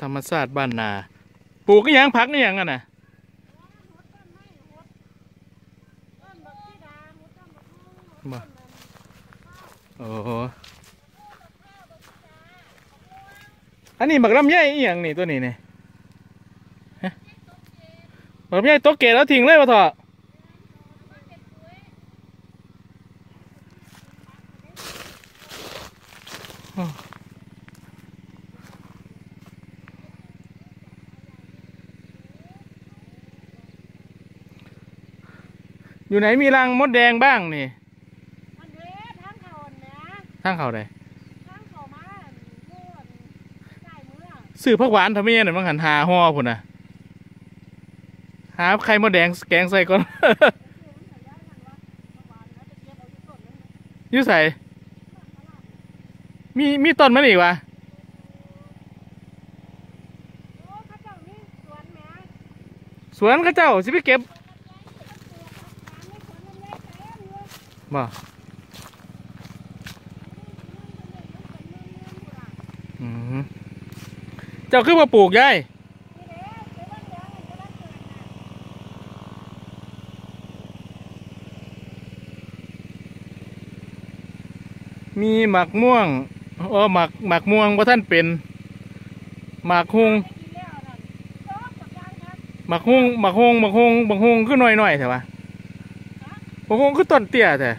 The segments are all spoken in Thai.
ธรรมชาติบ้านนาปลูกก็ยังพักนี่ยังอะนะบ่โอ้โหอันนี้หมักลำไยอีหยังนี่ตัวนี้เนี่ฮะหมักลำไยตัวเกศแล้วทิ้งเลยปะเถอะ อยู่ไหนมีรังมดแดงบ้างนี่มันเด้ทางเขาอันเนี้ยทางเขาใดทางเขามาอันม่วนใต้เมืองซื้อผักหวานทำไมเนี่ยมันหันหาห่อพุ่นน่ะหาไข่มดแดงแกงใส่ก่อน อยุ่ใส่มีมีต้นมันอีกวะโอ้เขาเจ้านี่สวนแหม่สวนเข้าเจ้าสิไปเก็บ ร้านนี่สวนลำไยเต็มเลย บ่เจ้าคือมาปลูกยายมีหมักม่วงเออหมักหมักม่วงว่าท่านเป็นหมักฮุงหมักฮุงหมักฮุงหมักฮุงหมักฮุงคือหน่อยหน่อยใช่ปะหมักฮุงคือต้นเตี้ยแต่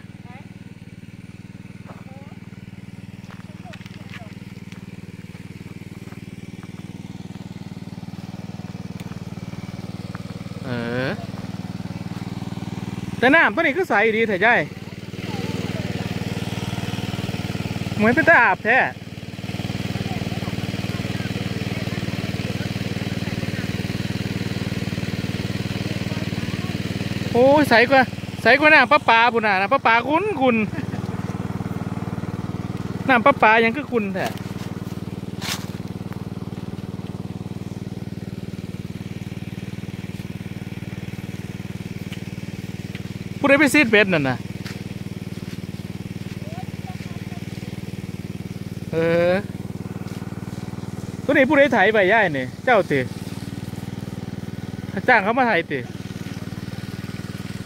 แต่น้ำตัวนี้คือใสดีแท้ใจเหมือนเป็นตาอาบแท้โอ้ใสกว่าใสกว่าน้ำประปาปุ่นน่ะน้ำประปาคุณคุณน้ำประปายังคือคุณแท้ ผู้ใดไปซีดเบ็ดนั่นนะเออตัวนี้ผู้ใดไถไปย่ายนี่เจ้าติจ้างเขามาไถติ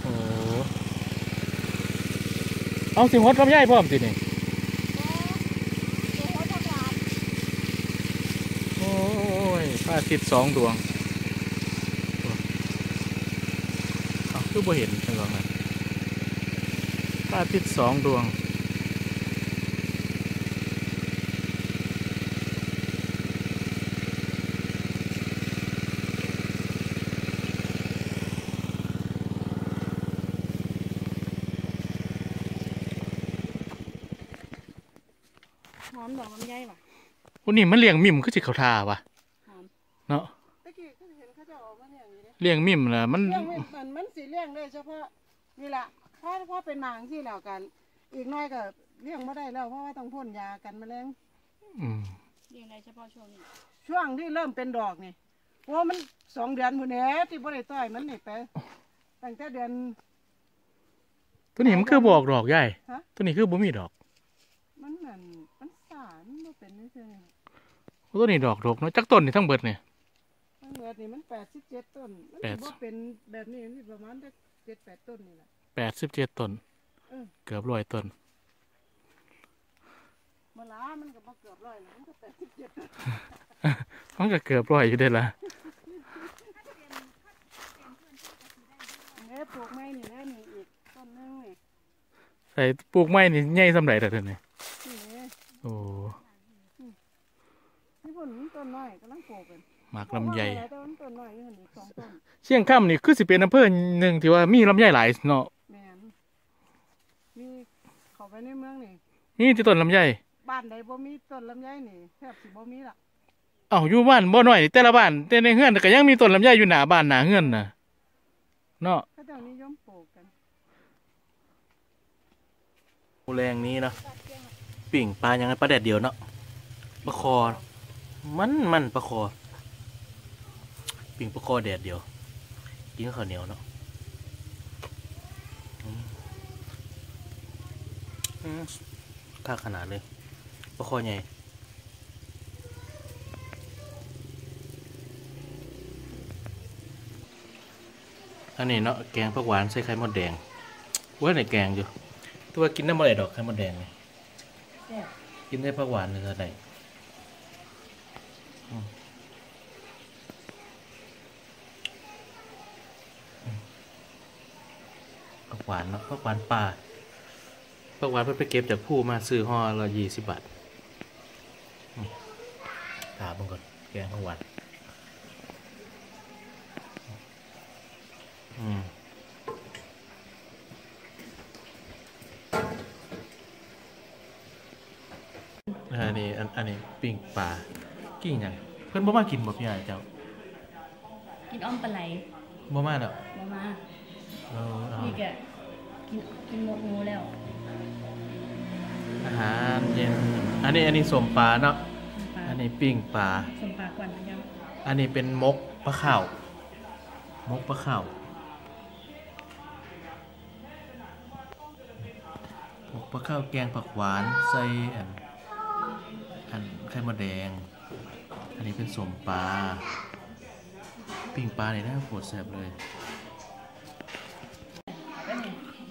โอ้เอาสิงหดลำไยพร้อมสินี่โอ้โจ๊กผักหวานโอ้ยพระอาทิตย์สองดวงคือบ่เห็นจังหวะนั้น พระอาทิตย์สองดวง หอมดอกลำไยว่ะวันนี้มันเลี้ยงมิมคือสิเขาทาวะหอมเนาะตะกี้ก็เห็นเขาจะออกมาเนี่ยอย่างนี้เด้เลี้ยงมิมนะมันเลี้ยงไม่มันมันสีเลี้ยงได้เฉพาะนี่แหละเพราะเพราะเป็นนางที่แล้วกัน อีกหน้อยก็เลี้ยงไม่ได้แล้วเพราะว่าต้องพ่นยากันแมลงอืมเลี้ยงได้เฉพาะช่วงนี้ช่วงที่เริ่มเป็นดอกนี่เพราะว่ามันสองเดือนพุ่นแหน่ที่บ่ได้ต่อยมันนี่ไปตั้งแต่เดือน ตัวนี้มันคือบอกดอกใหญ่ฮะ ตัวนี้คือบ่มีดอก มันนั่นมันสารมันบ่เป็นนี่ซื่อตัวนี้ดอกดอกเนาะจักต้นนี่ทั้งเบิดเนี่ยมันเหลือนี่มันแปดสิบเจ็ดต้น มันแปสิดบ่เป็นแบบนี้มันสิประมาณเจ็ดแปดต้นนี่แหละ แปดสิบเจ็ดต้นเออ เกือบร้อยต้นเมื่อล้ามันก็บ่เกือบร้อยแล้วมันก็แปดสิบเจ็ดต้นมันก็เกือบร้อยอยู่ได้ละเนี่ยปลูกไม้นี่แล้วนี่อีกต้นหนึงนี่ใส่ปลูกไม้นี่ใหญ่สำไรแต่เธอเนี่ยนี่โอ้นี่พุ่นมันต้นน้อยกำลังปลูกกันหมากลำไยปลูกมาหลายต้นต้นน้อยอยู่หั่นอีกสองต้นเชียงค่ำนี่คือสิเป็นอำเภอหนึ่งที่ว่ามีลำไยหลายเนาะแม่นมีเข้า ไปในเมืองนี่นี่ที่ต้นลำไยบ้านใดบ่มีต้นลำไยนี่แทบสิบ่มีละเอ้าอยู่บ้านบ่น้อยนี่แต่ละบ้านแต่ในเฮือนก็ยังมีต้นลำไยอยู่หน้าบ้านหน้าเฮือนน่ะเนาะเขาเจ้านิยมปลูกกันแรงนี้เนาะปิ่งปลายังไงปลาแดดเดียวเนาะปลาคอ มันมันปลาคอ ปิ่งปลาคอแดดเดียวกินกับข้าวเหนียวเนาะ ค่าขนาดเลยก็คอใหญ่อันนี้เนาะแกงผักหวานใส่ไข่มดแดงว่าไหนแกงอยู่ตัวกินน้ำมันไหดอกไข่มดแดงเลยกินได้ผักหวานเลยอะไรผักหวานเนาะผักหวานป่า ผักหวานเพิ่นไปเก็บจากผู้มาซื้อห่อละยี่สิบบาทอืมถามมันก่อนแกงผักหวานอืมอันนี้อันอันนี้ปิ้งปลากิ้งหยังเพิ่นบ่มากินบ่พี่ใหญ่เจ้า กินอ้อมปลาไหลบ่มาดอกมามาเออเอานี่แกกินกินหมดงูแล้ว อาหารเย็น อันนี้อันนี้สมปลาเนาะปลาอันนี้ปิ้งปลา สมปลาก่อนนะครับอันนี้เป็นมกปลาข้าวมกปลาข้าวมกปลาข้าวแกงผักหวานใส่อันอันไข่มดแดง อันนี้เป็นสมปลา ปิ้งปลาเนี่ยน่าโคตรแซ่บเลย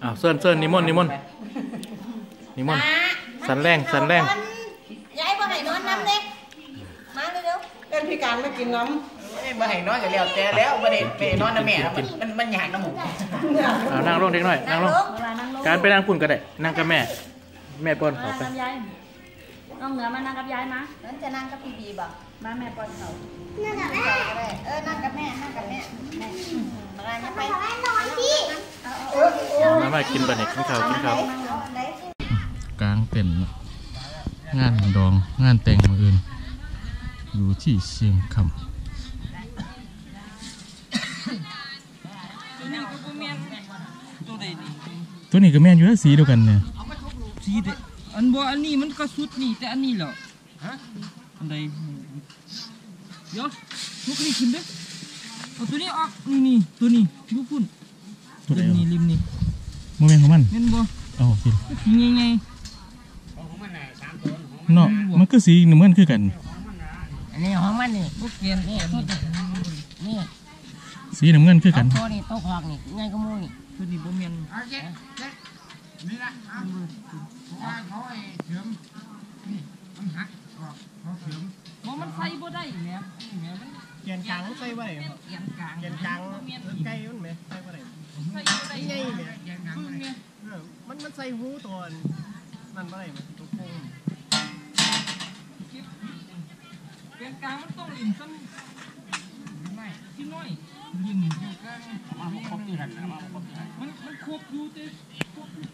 อ้าวเซิร์นเซิร์นนิมนต์นิมนต์นิมนต์ สันแรงสันแรงยายบ่ให้นอนน้ำเด้มาเร็วเอ็นพิการไม่กินน้เอ้ยมาให้นอนกันแล้วแต่แล้วประเด็นไปนอนนะแม่ครับมันมันมันอยากน้ำหมูเอานั่งลงเด็กหน่อยๆนั่งลงเวลานั่งลงการไปนั่งปุ่นก็ได้นั่งกับแม่ แม่ป้อนมาเขาไปกับยายน้องเหนือมานั่งกับยายมานั่นจะนั่งกับพี่บีบ่มาแม่ป้อนเขานั่งกับแม่ก็ได้เออนั่งกับแม่นั่งกับแม่แม่มาลาจะไปแม่นอนพี่มามากินบะเน็กกินข้าวกินข้าวนั่งนอนได้ กลางเต็นท์งานดองงานแต่งมืออื่น อยู่ที่เชียงคำตัวนี้ก็แม่นอยู่แล้วสีเดียวกันเนี่ยสีเดอันบ่อันนี้มันก็สุดนี่แต่อันนี้เหรอฮะอันใดเดี๋ยวพวกนี้ขึ้นเด้อเอาตัวนี้ออกนี่นี่ตัวนี้ดูพุ่นตัวไหนริมนี่ริมนี่โมเมนต์ของมันแม่นบ่เอาสิสีใหญ่ เนาะมันก็สีเหมือนคือกัน อันนี้ของมันนี่ๆบ่เปลี่ยนนี่นี่นี่สีน้ำเงินคือกันตัวนี่ตัวคอกนี่ง่ายก็มูนี่ตัวนี้บ่แม่นบ่มันใส่บ่ได้แหม่แหม่มันเกียนกลางใส่ไว้เอียงกลางเกียนกลางใกล้มันไหมใส่ไว้ใส่บ่ได้ใหญ่ไหมคือแม่เออมันมันใส่หูตัวนั่นไว้ไห เอียงกลางมันต้องริมซ้ำไม่ที่น้อยริมอยู่กลางมันครบอยู่หันนะมันมันครบอยู่แต่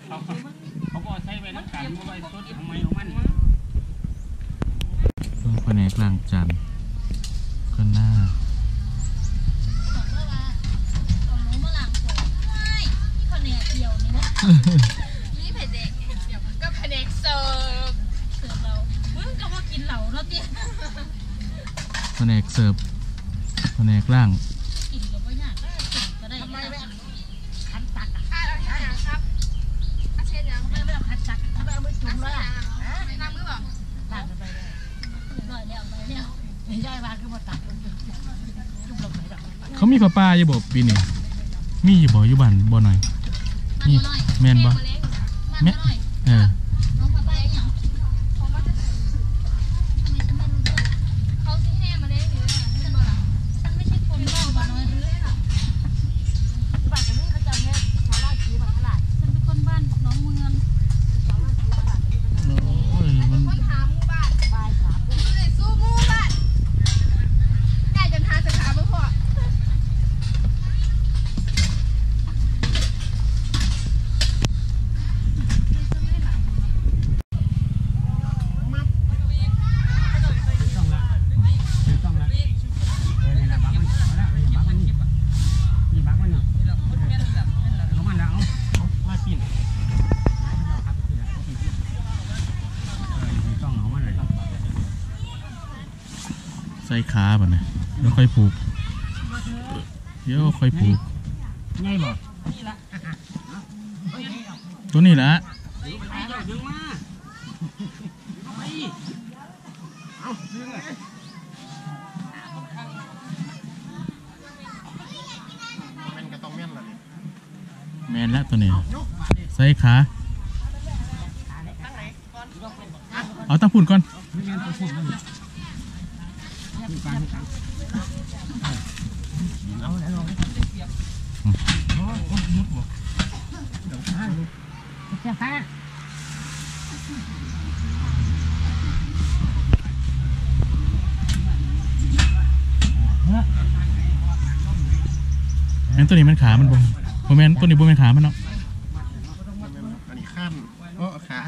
เขาเขาบ่ใช้ไว้นำกันไว้สดทำไมของมันเพิ่งแผนกลางจานก็น่าเอ แผนกเสิร์ฟแผนกล่างเอาอย่างครับอาเชนยังไม่ไม่เอาขันตักทำไมเอามือจุ่มเลยอะน้ำมือบอกตักกันไปเลยหน่อยแล้วไปแล้วไม่ใช่ว่าคือมาตักจุ่มลงไปดอกเขามีปลาปลาอยู่บ่ปีนี้มีอยู่บ่อยู่บ้านบ่หน่อยนี่แมนบ่มันหน่อยเออ น้องมาไปอย่างเขามาจะทำไมฉันไม่รู้เรื่องเขาสิแห่มาเลี้ยงอยู่เลยฉันบอกฉันไม่ใช่คนบ้าบ้าน้อยเลยอะ บ้านกันนี่เขาจะเนี่ยชาวไร่ชีบ้านตลาด ฉันเป็นคนบ้านน้องเมือง โอ้ยมัน คนหาหมู่บ้าน บายสาม ฉันเลยสู้หมู่บ้านได้จนหาสาขาไม่พอ มาปีน ใส่ ขาบ่เนี่ยแล้วค่อยผูก เดี๋ยวค่อยผูก ง่ายบ่ตัวนี้ละดึงมามันก็ต้องแม่นละนี่แมนแล้วตัวนี้ใส่ขาเอาตั้งพุ่นก่อนเสียฟ้า แม่นตัวนี้มันขามันบ่บ่แม่นตัวนี้บ่แม่นขามันเนาะอันนี้ขั้นโอ้ขา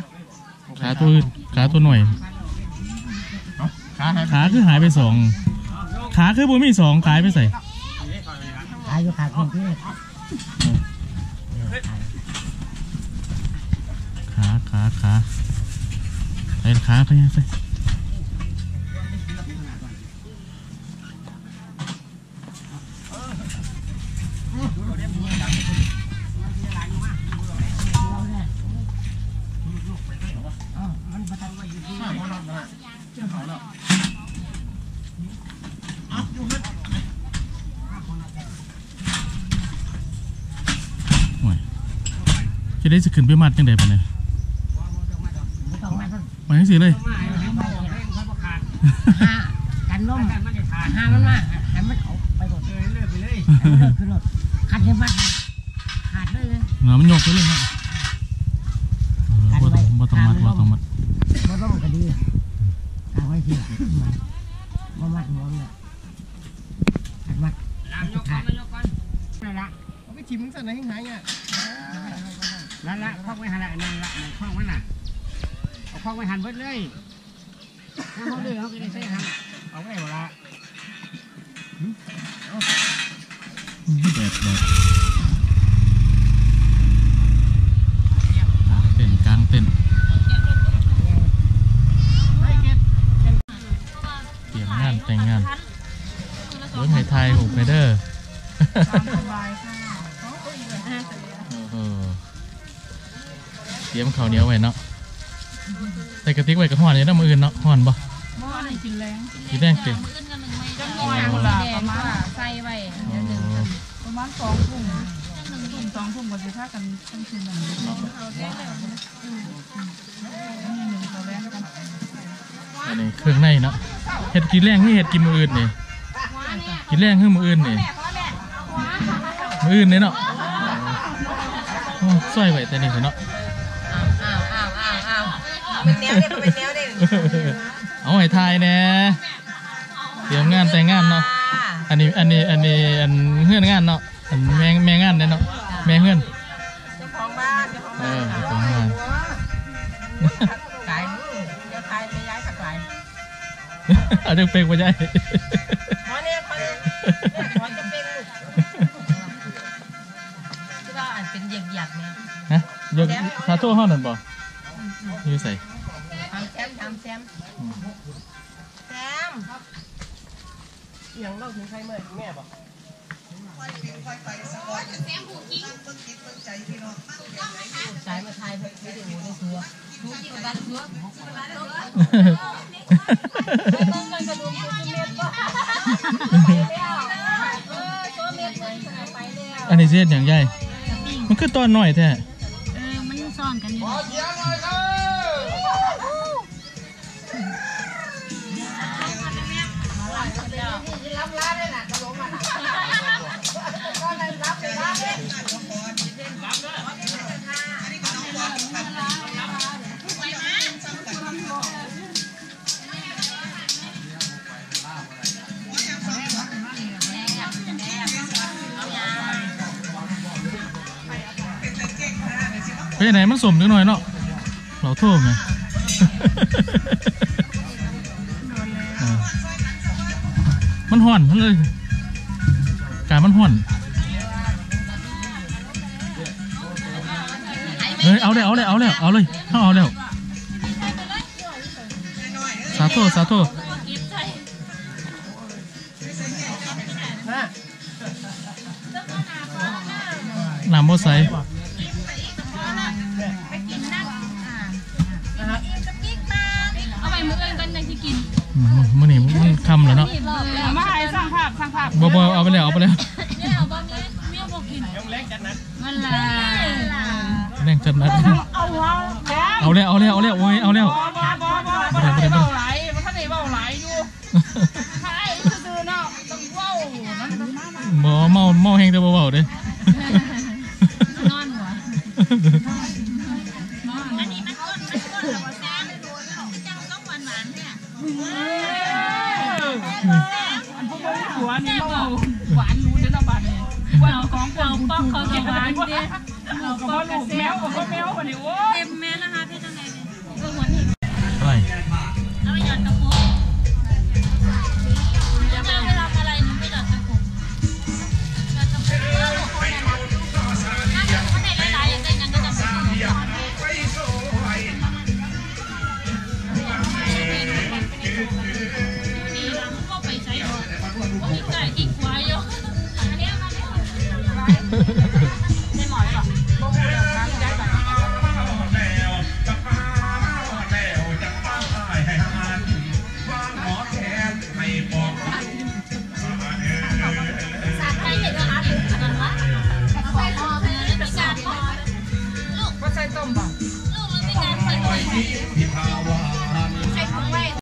ขาตัวอื่นขาตัวหน่อย ขาหายไปขาคือหายไปสองขาคือบ่มีสองขายไปใส่อายุขาดคนที่ขาขาขาใส่ขาไปยัง จะได้จะขึ้นไปมัดจังไดปะเนี่ยต้องมาต้องมาจังสิเลยหากันล้มหามันมาให้มันเอาไปหมดเลยเลิกไปเลยขึ้นรถขัดให้มันขาดเลยเหงามันยกไปเลยเนาะเออบ่ต้องบ่ต้องมัดบ่ต้องมัดบ่ต้องก็ดีทางไว้ที่มาบ่มัดหัวเนี่ยขัดมัดขาดนั่นละเอาไปจิ้มสั่นไหนหายเนี่ย นั่นละคล้องไว้หันละนั่นละมันคล้องไว้น่ะเอาคล้องไว้หันเบิดเลยถ้าเขาเลยเขาก็ได้ใช้หันเอาไว้เวลาแดดแดดเต้นกลางเต้นเตรียมงานแต่งงานเบิ้งให้ทายหูไปเด้อ รียมข้าวเหนียวไว้เนาะใส่กระติกไว้กับห่อนเนี่ยนะมืออื่นเนาะห่อนบ่หม้อนี่กินแรงกินแดงเต็มจังหน่อยคนละประมาณใส่ไว้เดี๋ยวหนึ่งกันประมาณสองทุ่มหนึ่งทุ่มสองทุ่มก็สิพากันต้องคืนหนึ่งเอาแก้แล้วอืมนี่หนึ่งตัวแรกกันอันนี้เครื่องในเนาะเห็ดกินแรงนี่เห็ดกินมืออื่นนี่กินแรงคือมืออื่นนี่มืออื่นนี่เนาะโอ้ซอยไว้แต่นี่เถอะเนาะ เป็นแนวเด็กเป็นแนวเด็กเอาให้ทายแหน่เตรียมงานแต่งงานเนาะ อันนี้อันนี้อันนี้อันเฮือนงานเนาะ อันแม่แม่งานเนี่ยเนาะ แม่เฮือนเจ้าของบ้านเจ้าของเอบ้านอเจ้าของงานขายเจ้าขายไม่ย้ายสักหลายเอาจังเป็กมาใหญ่หมอเนี่ยคนหมอจะเป็นลูกที่ว่าอันเป็นเหยียกเหยียกเนี่ยฮะยกคาโต้ห้องนั่นบ่อยู่ใส่ทำแซมทำแซมแซมอย่างเล่าถึงใครเมื่อแม่บอกสายมาทายวิดีโอในตัวอันนี้เสียดอย่างใหญ่มันคือตอนหน่อยแท้เออมันซ่อนกันอยู่ ไปไหนมันสมจังหน่อยเนาะเราโทษไงมันห่อนมันเลย การมันห่อนเฮ้ยเอาเลยเอาเลยเอาเลยเอาเลยเอาเอาแล้วสาโทสาโทนะน้ำโมไซางภาพสร้างภาพบอบเอาไปแล้วเอาไปแล้วเนี่ยเอาบ่มีเมียบ่กินยงเล็กจัดนั้นมันละเอาหัวแกเอาแล้วเอาแล้วเอาแล้วโอ้ยเอาแล้วบอบอบอบอมันทะเลเบาไหลมันทะเลเบาไหลอยู่ใช่ซื่อๆเนาะต้องเว้านั่นต้องมามาบ่เมาเมาแห้งแต่บ่เบาเด้นอนหัวอันนี้มันก้นมันก้นแล้วก็แซงจังต้องหวานหวานเนี่ยอันพ วนี่เบาหวานรู้เด้อบ้านนี่หวานของเราป้องเขาหวานเด้เราป้องลูกแมวก็บ่แมวบัดนี้โอ้เต็มแม่นะคะ